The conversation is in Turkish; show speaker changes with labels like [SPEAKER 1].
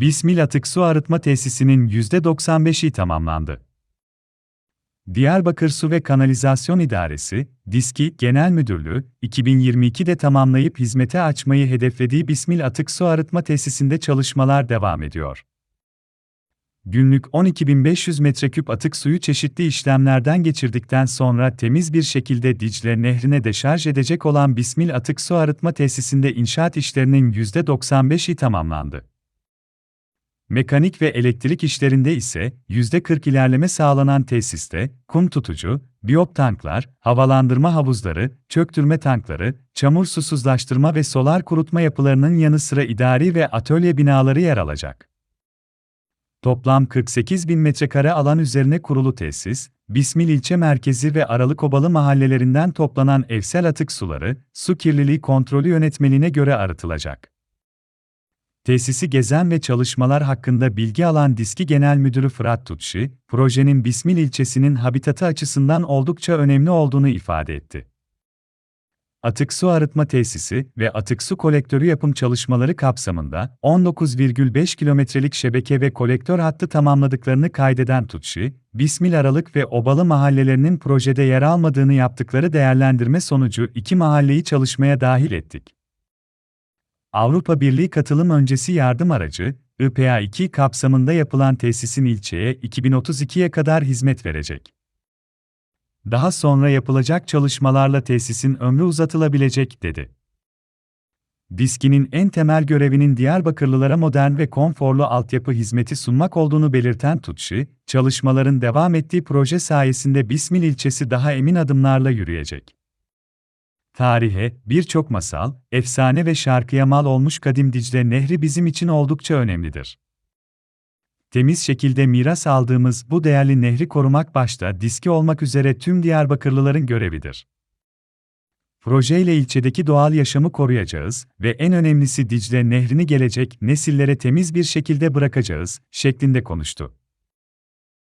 [SPEAKER 1] Bismil Atık Su Arıtma Tesisinin %95'i tamamlandı. Diyarbakır Su ve Kanalizasyon İdaresi, DİSKİ Genel Müdürlüğü, 2022'de tamamlayıp hizmete açmayı hedeflediği Bismil Atık Su Arıtma Tesisinde çalışmalar devam ediyor. Günlük 12.500 metreküp atık suyu çeşitli işlemlerden geçirdikten sonra temiz bir şekilde Dicle Nehri'ne deşarj edecek olan Bismil Atık Su Arıtma Tesisinde inşaat işlerinin %95'i tamamlandı. Mekanik ve elektrik işlerinde ise %40 ilerleme sağlanan tesiste, kum tutucu, biyop tanklar, havalandırma havuzları, çöktürme tankları, çamur susuzlaştırma ve solar kurutma yapılarının yanı sıra idari ve atölye binaları yer alacak. Toplam 48 bin metrekare alan üzerine kurulu tesis, Bismil ilçe merkezi ve Aralıkobalı mahallelerinden toplanan evsel atık suları, su kirliliği kontrolü yönetmeliğine göre arıtılacak. Tesisi gezen ve çalışmalar hakkında bilgi alan Diski Genel Müdürü Fırat Tutşi, projenin Bismil ilçesinin habitatı açısından oldukça önemli olduğunu ifade etti. Atık su arıtma tesisi ve atık su kolektörü yapım çalışmaları kapsamında 19,5 kilometrelik şebeke ve kolektör hattı tamamladıklarını kaydeden Tutşi, Bismil Aralık ve Obalı mahallelerinin projede yer almadığını yaptıkları değerlendirme sonucu iki mahalleyi çalışmaya dahil ettik. Avrupa Birliği katılım öncesi yardım aracı, IPA2 kapsamında yapılan tesisin ilçeye 2032'ye kadar hizmet verecek. Daha sonra yapılacak çalışmalarla tesisin ömrü uzatılabilecek, dedi. Diskinin en temel görevinin Diyarbakırlılara modern ve konforlu altyapı hizmeti sunmak olduğunu belirten Tutşi, çalışmaların devam ettiği proje sayesinde Bismil ilçesi daha emin adımlarla yürüyecek. Tarihe, birçok masal, efsane ve şarkıya mal olmuş Kadim Dicle Nehri bizim için oldukça önemlidir. Temiz şekilde miras aldığımız bu değerli nehri korumak başta diski olmak üzere tüm Diyarbakırlıların görevidir. Projeyle ilçedeki doğal yaşamı koruyacağız ve en önemlisi Dicle Nehri'ni gelecek nesillere temiz bir şekilde bırakacağız, şeklinde konuştu.